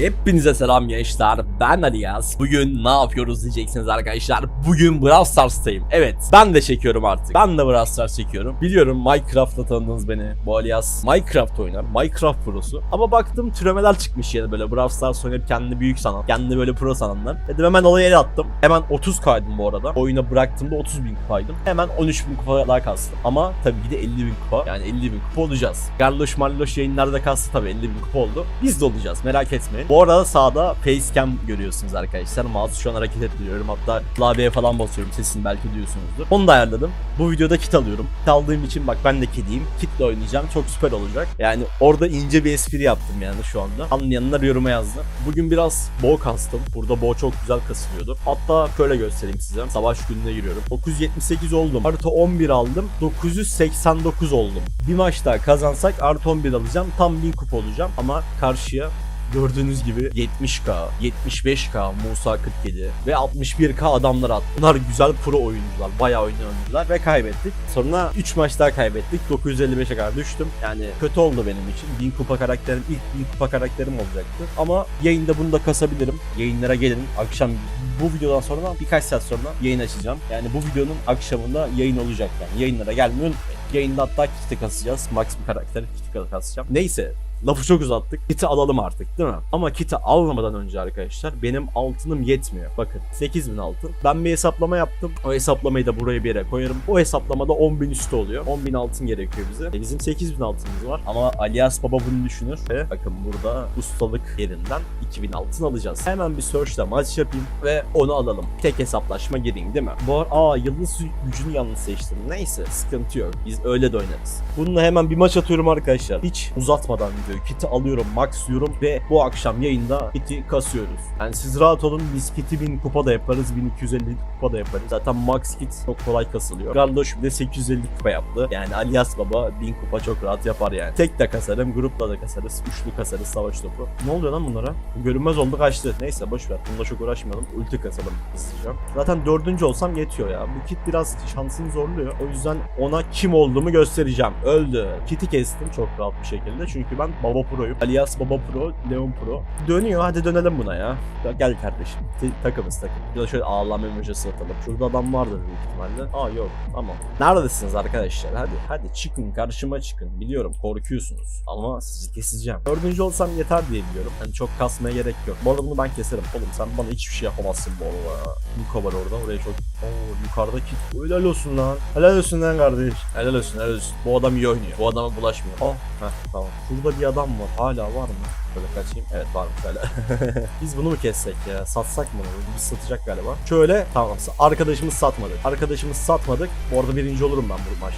Hepinize selam gençler. Ben Ali Yaz. Bugün ne yapıyoruz diyeceksiniz arkadaşlar. Bugün Brawl Stars'tayım. Evet, ben de çekiyorum artık. Ben de Brawl Stars çekiyorum. Biliyorum Minecraft'la tanıdınız beni. Bu Alias Minecraft oynar. Minecraft prosu. Ama baktım türemeler çıkmış yine böyle Brawl Stars oynayıp kendini büyük sanan, kendini böyle pro sananlar. Dedim hemen olaya el attım. Hemen 30 kaydım bu arada. Oyuna bıraktığımda 30 bin kupaydım. Hemen 13 bin kupa daha kastım. Ama tabii ki de 50 bin kupa. Yani 50 bin kupa olacağız. Garloş Marloş yayınlarda kastı tabii 50 bin kupa oldu. Biz de olacağız merak etmeyin. Bu arada sağda facecam görüyorsunuz arkadaşlar. Mouse şu an hareket ettiriyorum. Hatta klavyeye falan basıyorum. Sesini belki duyuyorsunuzdur. Onu da ayarladım. Bu videoda kit alıyorum. Kit aldığım için bak ben de kediyim. Kitle oynayacağım. Çok süper olacak. Yani orada ince bir espri yaptım yani şu anda. Anlayanlar yoruma yazdı. Bugün biraz bow kastım. Burada bow çok güzel kasılıyordu. Hatta şöyle göstereyim size. Savaş gününe giriyorum. 978 oldum. Artı 11 aldım. 989 oldum. Bir maç daha kazansak artı 11 alacağım. Tam 1000 kupa olacağım. Ama karşıya Gördüğünüz gibi 70k, 75k Musa 47 ve 61k adamlar attı. Bunlar güzel pro oyuncular, bayağı oynayan ve kaybettik. Sonra 3 maç daha kaybettik. 955'e kadar düştüm. Yani kötü oldu benim için. 1000 kupa karakterim, ilk 1000 kupa karakterim olacaktı. Ama yayında bunu da kasabilirim. Yayınlara gelin. Akşam bu videodan sonra birkaç saat sonra yayın açacağım. Yani bu videonun akşamında yayın olacak yani. Yayınlara gelmeyi unutmayın. Yayında hatta kiti kasacağız. Max bir karakter kiti kasacağım. Neyse Lafı çok uzattık. Kiti alalım artık değil mi? Ama kiti almadan önce arkadaşlar benim altınım yetmiyor. Bakın 8000 altın. Ben bir hesaplama yaptım. O hesaplamayı da buraya bir yere koyarım. O hesaplamada 10.000 üstü oluyor. 10.000 altın gerekiyor bize. E bizim 8000 altınımız var. Ama Alias Baba bunu düşünür. Ve bakın burada ustalık yerinden 2000 altın alacağız. Hemen bir search'ta maç yapayım ve onu alalım. Tek hesaplaşma gireyim değil mi? Bu ar- aa yıldız gücünü yanlış seçtim. Neyse sıkıntı yok. Biz öyle de oynarız. Bununla hemen bir maç atıyorum arkadaşlar. Hiç uzatmadan videoyu. Kiti alıyorum, maxlıyorum ve bu akşam yayında kiti kasıyoruz. Yani siz rahat olun biz kiti 1000 kupa da yaparız, 1250 kupa da yaparız. Zaten max kit çok kolay kasılıyor. Garloş de 850 kupa yaptı. Yani Alias Baba 1000 kupa çok rahat yapar yani. Tek de kasarım, grupla da kasarız, üçlü kasarız savaş topu. Ne oluyor lan bunlara? Bu görünmez oldu kaçtı. Neyse boş ver. Bununla çok uğraşmayalım. Ulti kasalım hızlıca. Zaten dördüncü olsam yetiyor ya. Bu kit biraz şansını zorluyor. O yüzden ona kim olduğumu göstereceğim. Öldü. Kiti kestim çok rahat bir şekilde. Çünkü ben Baba Pro'yum. Alias Baba Pro, Leon Pro. Dönüyor. Hadi dönelim buna ya. Gel kardeşim. T- takımız takım. Ya şöyle ağlama emojisi atalım. Şurada adam vardır büyük ihtimalle. Aa yok. Tamam. Neredesiniz arkadaşlar? Hadi hadi çıkın karşıma çıkın. Biliyorum korkuyorsunuz. Ama sizi keseceğim. Dördüncü olsam yeter diye biliyorum. Hani çok kasmaya gerek yok. Bu arada bunu ben keserim. Oğlum sen bana hiçbir şey yapamazsın bu arada. Luka var orada. Oraya çok... Oo yukarıdaki... Helal olsun lan. Helal olsun lan kardeş. Helal olsun helal olsun. Bu adam iyi oynuyor. Bu adama bulaşmıyor. Oh. Heh tamam. Şurada bir adam var. Hala var mı? Böyle kaçayım. Evet varmış hala. Biz bunu mu kessek ya? Satsak mı? Biz satacak galiba. Şöyle tamam. Arkadaşımız satmadık. Arkadaşımız satmadık. Bu arada birinci olurum ben bu maç.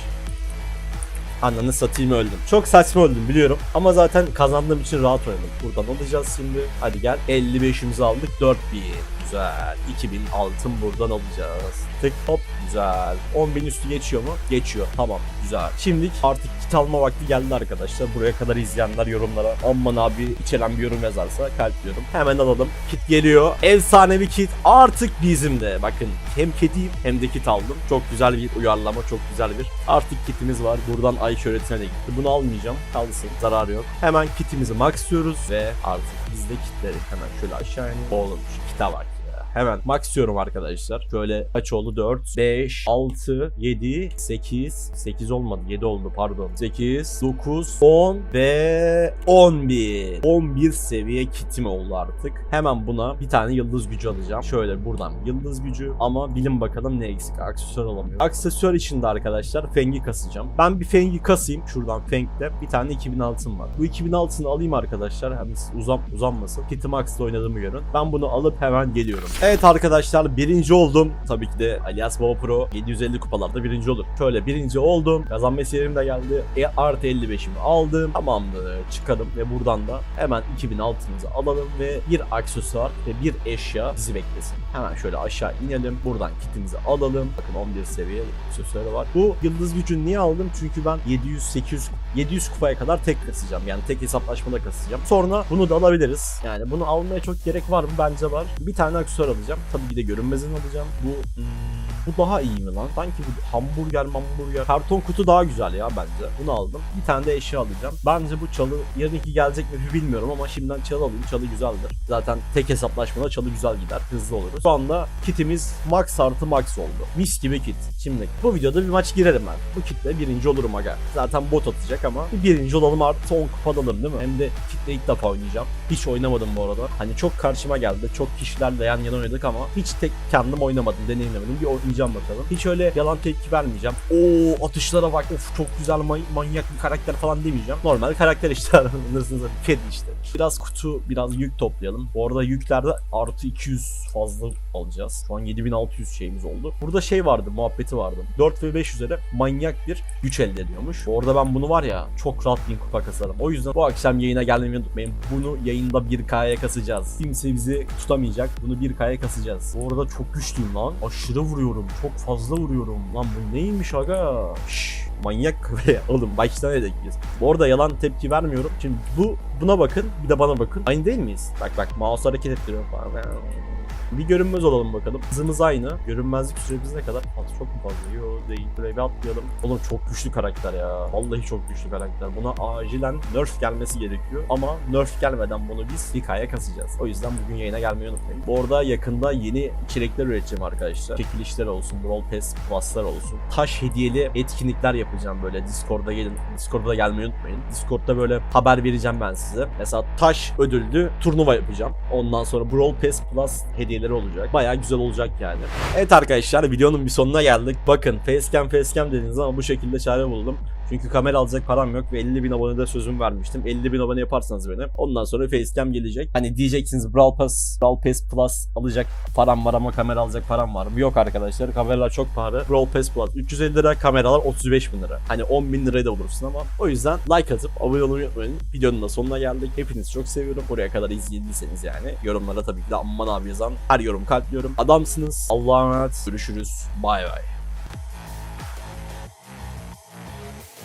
Ananı satayım öldüm. Çok saçma öldüm biliyorum. Ama zaten kazandığım için rahat oynadım. Buradan alacağız şimdi. Hadi gel. 55'imizi aldık. 4000. Güzel. 2000 altın buradan alacağız. Tık hop. Güzel. 10.000 üstü geçiyor mu? Geçiyor. Tamam. Güzel. Şimdi artık kit alma vakti geldi arkadaşlar. Buraya kadar izleyenler yorumlara aman abi içeren bir yorum yazarsa kalpliyorum. Hemen alalım. Kit geliyor. Efsanevi kit artık bizim de. Bakın hem kediyim hem de kit aldım. Çok güzel bir uyarlama. Çok güzel bir. Artık kitimiz var. Buradan ay şöhretine de gitti. Bunu almayacağım. Kalsın. Zararı yok. Hemen kitimizi maxlıyoruz ve artık bizde kitleri hemen şöyle aşağı inelim. Oğlum şu bak ya. Hemen maxlıyorum arkadaşlar. Şöyle kaç oldu? 4, 5, 6, 7, 8, 8 olmadı 7 oldu pardon. 8, 9, 10 ve 11. 11 seviye kitim oldu artık. Hemen buna bir tane yıldız gücü alacağım. Şöyle buradan yıldız gücü ama bilin bakalım ne eksik. Aksesuar alamıyorum. Aksesuar için de arkadaşlar Feng'i kasacağım. Ben bir Feng'i kasayım. Şuradan Feng'de bir tane 2000 altın var. Bu 2000 altını alayım arkadaşlar. Hem uzam uzanmasın. Kiti Max'la oynadığımı görün. Ben bunu alıp hemen geliyorum. Evet arkadaşlar birinci oldum. Tabii ki de Alias Baba Pro 750 kupalarda birinci olur. Şöyle birinci oldum. Kazanma serim de geldi. E, artı 55'imi aldım. Tamamdır. Çıkalım ve buradan da hemen 2000 altınımızı alalım ve bir aksesuar ve bir eşya bizi beklesin. Hemen şöyle aşağı inelim. Buradan kitimizi alalım. Bakın 11 seviye aksesuarı var. Bu yıldız gücünü niye aldım? Çünkü ben 700 800 700 kupaya kadar tek kasacağım. Yani tek hesaplaşmada kasacağım. Sonra bunu da alabiliriz. Yani bunu almaya çok gerek var mı? Bence var. Bir tane aksesuar alacağım. Tabii ki de görünmezini alacağım. Bu hmm, Bu daha iyi mi lan? Sanki bu hamburger hamburger. Karton kutu daha güzel ya bence. Bunu aldım. Bir tane de eşya alacağım. Bence bu çalı yarınki gelecek mi bilmiyorum ama şimdiden çalı alayım. Çalı güzeldir. Zaten tek hesaplaşmada çalı güzel gider. Hızlı oluruz. Şu anda kitimiz max artı max oldu. Mis gibi kit. Şimdi bu videoda bir maç girerim ben. Bu kitle birinci olurum aga. Zaten bot atacak ama bir birinci olalım artı 10 kupa da alırım değil mi? Hem de kitle ilk defa oynayacağım. Hiç oynamadım bu arada. Hani çok karşıma geldi. Çok kişilerle yan yana oynadık ama hiç tek kendim oynamadım. Deneyimlemedim. Bir oynayacağım bakalım. Hiç öyle yalan tepki vermeyeceğim. Oo atışlara bak. Of çok güzel may- manyak bir karakter falan demeyeceğim. Normal karakter işte anlarsınız. Kedi işte. Biraz kutu, biraz yük toplayalım. Bu arada yüklerde artı 200 fazla alacağız. Şu an 7600 şeyimiz oldu. Burada şey vardı, muhabbeti vardı. 4 ve 5 üzere manyak bir güç elde ediyormuş. Orada ben bunu var ya çok rahat bin kupa kasarım. O yüzden bu akşam yayına gelmeyi unutmayın. Bunu yayında 1K'ya kasacağız. Kimse bizi tutamayacak. Bunu 1K'ya kasacağız. Bu arada çok güçlüyüm lan. Aşırı vuruyorum. Çok fazla vuruyorum. Lan bu neymiş aga? Şşş. Manyak be oğlum baştan edekiyiz. Bu arada yalan tepki vermiyorum. Şimdi bu buna bakın bir de bana bakın. Aynı değil miyiz? Bak bak mouse hareket ettiriyorum falan. Bir görünmez olalım bakalım. Hızımız aynı. Görünmezlik süremiz ne kadar? Az çok mu fazla? Yo değil. Buraya bir atlayalım. Oğlum çok güçlü karakter ya. Vallahi çok güçlü karakter. Buna acilen nerf gelmesi gerekiyor. Ama nerf gelmeden bunu biz hikaye kasacağız. O yüzden bugün yayına gelmeyi unutmayın. Bu arada yakında yeni içerikler üreteceğim arkadaşlar. Çekilişler olsun, Brawl Pass Plus'lar olsun. Taş hediyeli etkinlikler yapacağım böyle. Discord'a gelin. Discord'a gelmeyi unutmayın. Discord'da böyle haber vereceğim ben size. Mesela taş ödüllü turnuva yapacağım. Ondan sonra Brawl Pass Plus hediyeleri olacak. Bayağı güzel olacak yani. Evet arkadaşlar videonun bir sonuna geldik. Bakın facecam facecam dediniz ama bu şekilde çare buldum. Çünkü kamera alacak param yok ve 50 bin abonede sözüm vermiştim. 50 bin abone yaparsanız beni. Ondan sonra facecam gelecek. Hani diyeceksiniz Brawl Pass, Brawl Pass Plus alacak param var ama kamera alacak param var mı? Yok arkadaşlar. Kameralar çok pahalı. Brawl Pass Plus 350 lira, kameralar 35 bin lira. Hani 10 bin liraya da bulursun ama o yüzden like atıp abone olmayı unutmayın. Videonun da sonuna geldik. Hepinizi çok seviyorum. Buraya kadar izlediyseniz yani. Yorumlara tabii ki de aman abi yazan her yorum kalpliyorum. Adamsınız. Allah'a emanet. Görüşürüz. Bay bay.